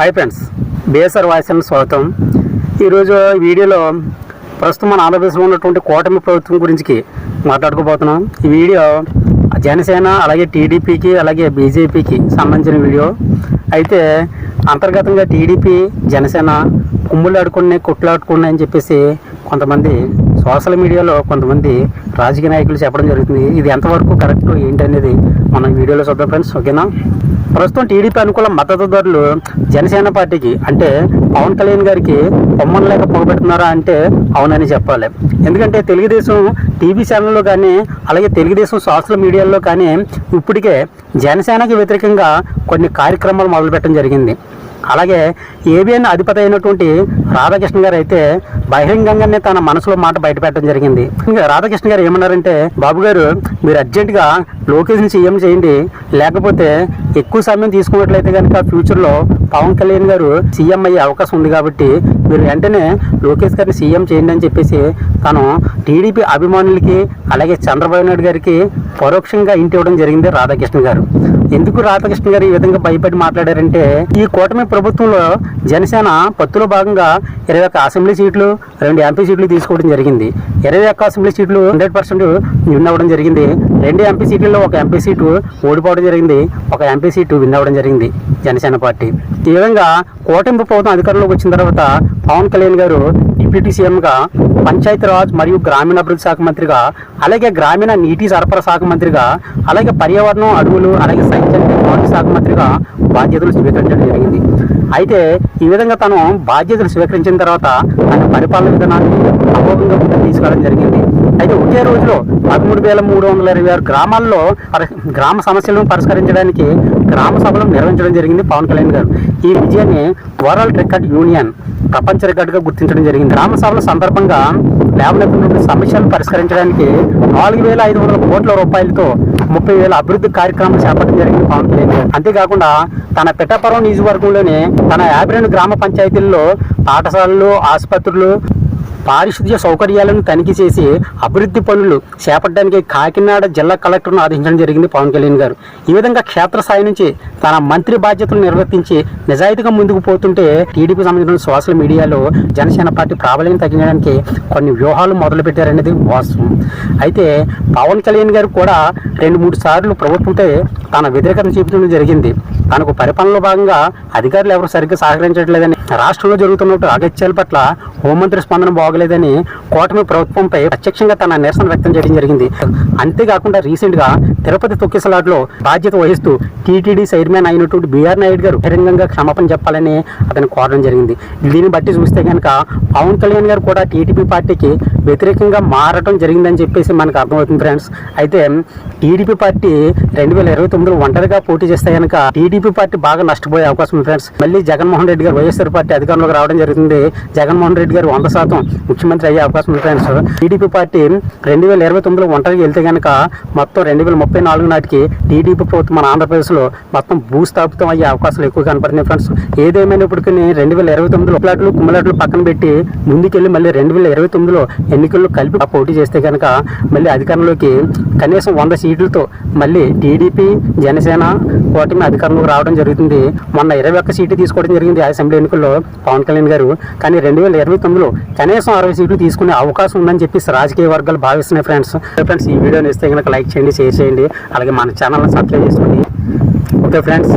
Hi friends బేసర్ వాయిస్ని స్వాగతం. ఈరోజు వీడియోలో ప్రస్తుతం మన ఆంధ్రప్రదేశ్లో ఉన్నటువంటి కూటమి ప్రభుత్వం గురించి మాట్లాడుకోబోతున్నాం. ఈ వీడియో జనసేన అలాగే టీడీపీకి అలాగే బీజేపీకి సంబంధించిన వీడియో. అయితే అంతర్గతంగా టీడీపీ జనసేన కుమ్ములాడుకున్నాయి ఆడుకుని కొట్లాడుకున్నాయి అని చెప్పేసి కొంతమంది సోషల్ మీడియాలో కొంతమంది రాజకీయ నాయకులు చెప్పడం జరుగుతుంది. ఇది ఎంతవరకు కరెక్ట్ ఏంటి అనేది మనం వీడియోలో చూద్దాం ఫ్రెండ్స్ ఓకేనా? ప్రస్తుతం టీడీపీ అనుకూల మద్దతుదారులు జనసేన పార్టీకి అంటే పవన్ కళ్యాణ్ గారికి పొమ్మను లేక పొగబెడుతున్నారా అంటే అవునని చెప్పాలి. ఎందుకంటే తెలుగుదేశం టీవీ ఛానల్లో కానీ అలాగే తెలుగుదేశం సోషల్ మీడియాలో కానీ ఇప్పటికే జనసేనకి వ్యతిరేకంగా కొన్ని కార్యక్రమాలు మొదలుపెట్టడం జరిగింది. అలాగే ఏబిఎన్ అధిపతి అయినటువంటి రాధాకృష్ణ గారు అయితే బహిరంగంగానే తన మనసులో మాట బయటపెట్టడం జరిగింది. ఇంకా రాధాకృష్ణ గారు ఏమన్నారంటే బాబు గారు మీరు అర్జెంటుగా లోకేష్ని సీఎం చేయండి. లేకపోతే ఎక్కువ సమయం తీసుకున్నట్లయితే కనుక ఫ్యూచర్లో పవన్ కళ్యాణ్ గారు సీఎం అయ్యే అవకాశం ఉంది కాబట్టి మీరు వెంటనే లోకేష్ గారిని సీఎం చేయండి అని చెప్పేసి తను టీడీపీ అభిమానులకి అలాగే చంద్రబాబు నాయుడు గారికి పరోక్షంగా ఇంటి ఇవ్వడం జరిగింది రాధాకృష్ణ గారు. ఎందుకు రాధాకృష్ణ గారు ఈ విధంగా భయపడి మాట్లాడారంటే ఈ కూటమి ప్రభుత్వంలో జనసేన పత్తులో భాగంగా ఇరవై ఒక్క అసెంబ్లీ సీట్లు రెండు ఎంపీ సీట్లు తీసుకోవడం జరిగింది. ఇరవై ఒక్క అసెంబ్లీ సీట్లు హండ్రెడ్ పర్సెంట్ విన్ అవ్వడం జరిగింది. రెండు ఎంపీ సీట్లలో ఒక ఎంపీ సీటు ఓడిపోవడం జరిగింది. ఒక ఎంపీ సీటు విన్ అవ్వడం జరిగింది జనసేన పార్టీ. ఈ విధంగా కూటమి ప్రభుత్వం అధికారంలోకి వచ్చిన తర్వాత పవన్ కళ్యాణ్ గారు డిప్యూటీ సీఎంగా పంచాయతీరాజ్ మరియు గ్రామీణాభివృద్ధి శాఖ మంత్రిగా అలాగే గ్రామీణ నీటి సరఫరా శాఖ మంత్రిగా అలాగే పర్యావరణం అడవులు అలాగే సైన్స్ అండ్ టెక్నాలజీ శాఖ మంత్రిగా బాధ్యతలు స్వీకరించడం జరిగింది. అయితే ఈ విధంగా తను బాధ్యతలు స్వీకరించిన తర్వాత తన పరిపాలన విధానాన్ని అమోఘంగా ముందుకు తీసుకెళ్ళడం జరిగింది. అయితే రోజులో పదమూడు వేల మూడు వందల ఇరవై ఆరు గ్రామాల్లో గ్రామ సమస్యలను పరిష్కరించడానికి గ్రామ సభలు నిర్వహించడం జరిగింది పవన్ కళ్యాణ్ గారు. ఈ విజయాన్ని వరల్డ్ రికార్డ్ యూనియన్ ప్రపంచ రికార్డుగా గుర్తించడం జరిగింది. గ్రామ సభల సందర్భంగా లేవనెత్తున్న సమస్యలను పరిష్కరించడానికి నాలుగు వేల ఐదు వందల కోట్ల రూపాయలతో ముప్పై వేల అభివృద్ధి కార్యక్రమాలు చేపట్టడం జరిగింది పవన్ కళ్యాణ్ గారు. అంతేకాకుండా తన పిఠాపురం నియోజకవర్గంలోనే తన యాభై రెండు గ్రామ పంచాయతీల్లో పాఠశాలలు ఆసుపత్రులు పారిశుద్ధ్య సౌకర్యాలను తనిఖీ చేసి అభివృద్ధి పనులు చేపట్టడానికి కాకినాడ జిల్లా కలెక్టర్ను ఆదేశించడం జరిగింది పవన్ కళ్యాణ్ గారు. ఈ విధంగా క్షేత్రస్థాయి నుంచి తన మంత్రి బాధ్యతలు నిర్వర్తించి నిజాయితీగా ముందుకు పోతుంటే టీడీపీ సంబంధించిన సోషల్ మీడియాలో జనసేన పార్టీ ప్రాబల్యం తగ్గించడానికి కొన్ని వ్యూహాలు మొదలుపెట్టారనేది వాస్తవం. అయితే పవన్ కళ్యాణ్ గారు కూడా రెండు మూడు సార్లు ప్రభుత్వంతో తన వ్యతిరేకత చూపించడం జరిగింది. తనకు పరిపాలనలో భాగంగా అధికారులు ఎవరు సరిగ్గా సహకరించట్లేదని రాష్ట్రంలో జరుగుతున్న అగత్యాల పట్ల హోంమంత్రి స్పందన బాగలేదని కూటమి ప్రభుత్వంపై ప్రత్యక్షంగా తన నిరసన వ్యక్తం చేయడం జరిగింది. అంతేకాకుండా రీసెంట్గా తిరుపతి తొక్కిసలాట్లో బాధ్యత వహిస్తూ టీటీడీ చైర్మన్ అయినటువంటి బీఆర్ నాయుడు గారు బహిరంగంగా క్షమాపణ చెప్పాలని అతను కోరడం జరిగింది. దీన్ని బట్టి చూస్తే కనుక పవన్ కళ్యాణ్ గారు కూడా టీడీపీ పార్టీకి వ్యతిరేకంగా మారటం జరిగిందని చెప్పేసి మనకు అర్థమవుతుంది ఫ్రెండ్స్. అయితే టీడీపీ పార్టీ రెండు వేల ఇరవై తొమ్మిదిలో ఒంటరిగా పోటీ చేస్తే కనుక టీడీపీ టీడీపీ పార్టీ బాగా నష్టపోయే అవకాశం ఉంది ఫ్రెండ్స్ మళ్ళీ జగన్మోహన్ రెడ్డి గారు వైఎస్ఆర్ పార్టీ అధికారంలోకి రావడం జరుగుతుంది జగన్మోహన్ రెడ్డి గారు వంద శాతం ముఖ్యమంత్రి అయ్యే అవకాశం ఉంది ఫ్రెండ్స్ టీడీపీ పార్టీ రెండు వేల ఇరవై తొమ్మిదిలో ఒంటరికి వెళ్తే కనుక మొత్తం రెండు వేల ముప్పై నాలుగు నాటికి టీడీపీ ప్రభుత్వం మన ఆంధ్రప్రదేశ్లో మొత్తం భూస్థాపితం అయ్యే అవకాశాలు ఎక్కువ కనపడినాయి ఫ్రెండ్స్ ఏదేమైనప్పటికీ రెండు వేల ఇరవై తొమ్మిదిలో కుమ్లాట్లు కుమ్మలాట్లు పక్కన పెట్టి ముందుకెళ్ళి మళ్ళీ రెండు వేల ఇరవై తొమ్మిదిలో ఎన్నికల్లో కలిపి పోటీ చేస్తే కనుక మళ్ళీ అధికారంలోకి కనీసం వంద సీట్లతో మళ్ళీ టీడీపీ జనసేన కూటమి అధికారంలోకి రావడం జరుగుతుంది. మొన్న ఇరవై ఒక్క సీట్లు తీసుకోవడం జరిగింది అసెంబ్లీ ఎన్నికల్లో పవన్ కళ్యాణ్ గారు. కానీ రెండు వేల ఇరవై తొమ్మిదిలో కనీసం అరవై సీట్లు తీసుకునే అవకాశం ఉందని చెప్పేసి రాజకీయ వర్గాలు భావిస్తున్నాయి ఫ్రెండ్స్. ఫ్రెండ్స్ ఈ వీడియోని ఇస్తే కనుక లైక్ చేయండి షేర్ చేయండి. అలాగే మన ఛానల్ని సబ్స్క్రైబ్ చేసుకోండి. Okay friends.